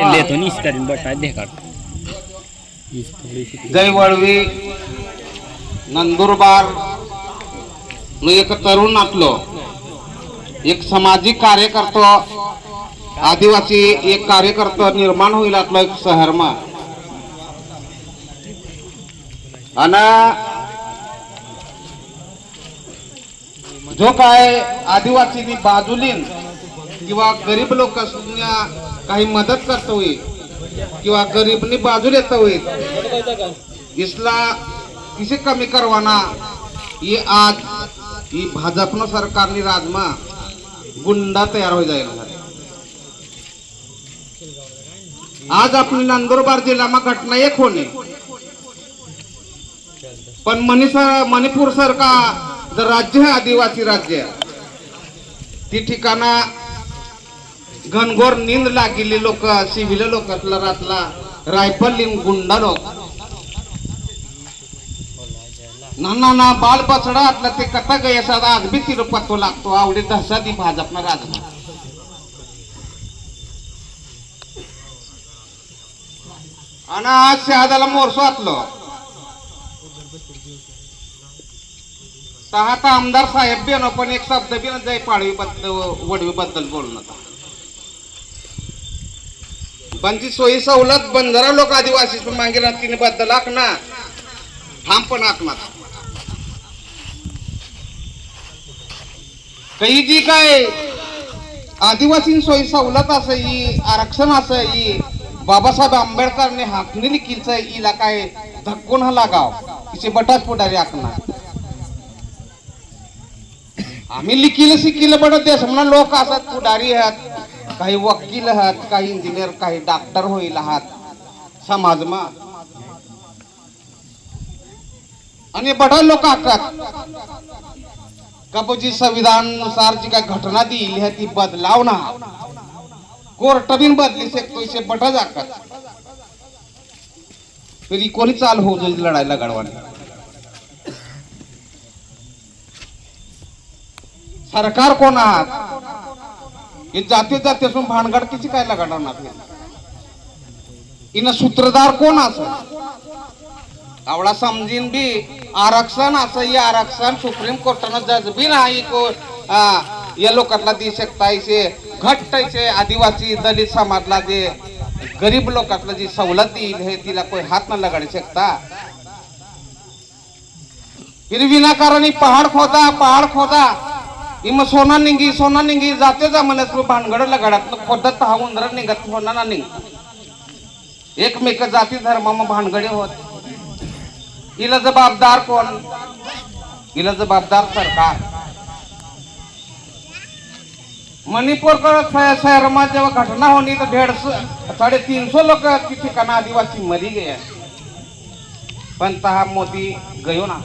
लेतो नीस करीन बटा देखा जय वळवी नंदुरबार નું એક તરુણ આટલો એક સામાજિક કાર્યકર્તો આદિવાસી એક કાર્યકર્તો निर्माण होईल આટલો એક શહેરમાં અને जो काय आदिवासीनी बाजूलीन किंवा गरीब लोक काही मदत करता होईल. किंवा गरीबनी बाजूला येता होईल. इसला किसे कमी करवाना? ये आज ही भाजपनं सरकारनी राजमा गुंडा तयार हो जाईल आज आपली नंदुरबार जिल्ह्याમાં घटना एक होणे. पण मणिसा मणिपूर सरकार जर राज्य आहे आदिवासी राज्य ती ठिकाणा घनघोर नींद लागलेली लोक सिव्हिल लोक रातला रायफल गुंडा लोक. नाना ना बाल बसडा आतला ते कथा गयसा आज बी तिला पत्तो लागतो आवडी धसा ती भाजपना आणि आज शहादाला मोरसो आतलो. तर आता आमदार साहेब बी पण एक शब्द बी जाई पाडवी बद्दल वडवी बद्दल बोलणं पण ती सोयी सवलत बंजारा लोक आदिवासी मागे तिने बद्दल आखना ठाम पण आखणार काही जी काय आदिवासी सोयी सवलत असं आरक्षण असं ही बाबासाहेब आंबेडकरने हाकलेली लिखीच इला काय धक्कून हा लागाव तिचे बटाच पुढारी आखणार आम्ही लिखील शिकील बट देश म्हणून लोक असतात पुढारी आहेत. काही वकील आहात काही इंजिनियर काही डॉक्टर होईल आहात. समाजमा आणि बडा लोक आकात. कपोजी संविधाननुसार जी काय घटना दिली ह्या ती बदलाव ना. कोर्ट बिन बदली शकतो इसे बटा जातात तरी कोणी चाल होऊ जाईल लढायला गडवाने? सरकार कोण आहात? हे जाते जाते असून भानगड किती काय लगाडणार इन सूत्रधार कोण असं? आवडा समजीन बी आरक्षण असं हे आरक्षण सुप्रीम कोर्टानं जज बी नाही को या लोकांना देऊ शकता इसे घट्ट आदिवासी दलित समाजला जे गरीब लोकांना जी सवलत देईल हे तिला कोई हात न लगाडू शकता? फिर विनाकारण ही पहाड खोदा पहाड खोदा. इम सोना निंगी सोना निंगी जाते जा मला तू भानगड लगाडात. खोदत हा उंदर निघत सोना ना निंग. एकमेक जाती धर्म भानगडे होत. हिला जबाबदार कोण? हिला जबाबदार सरकार. मणिपूर शहर जेव्हा घटना होणी तर डेढ़ साडेतीनशे लोक तीन सौ आदिवासी मरी गए पण तहा मोदी गयो ना.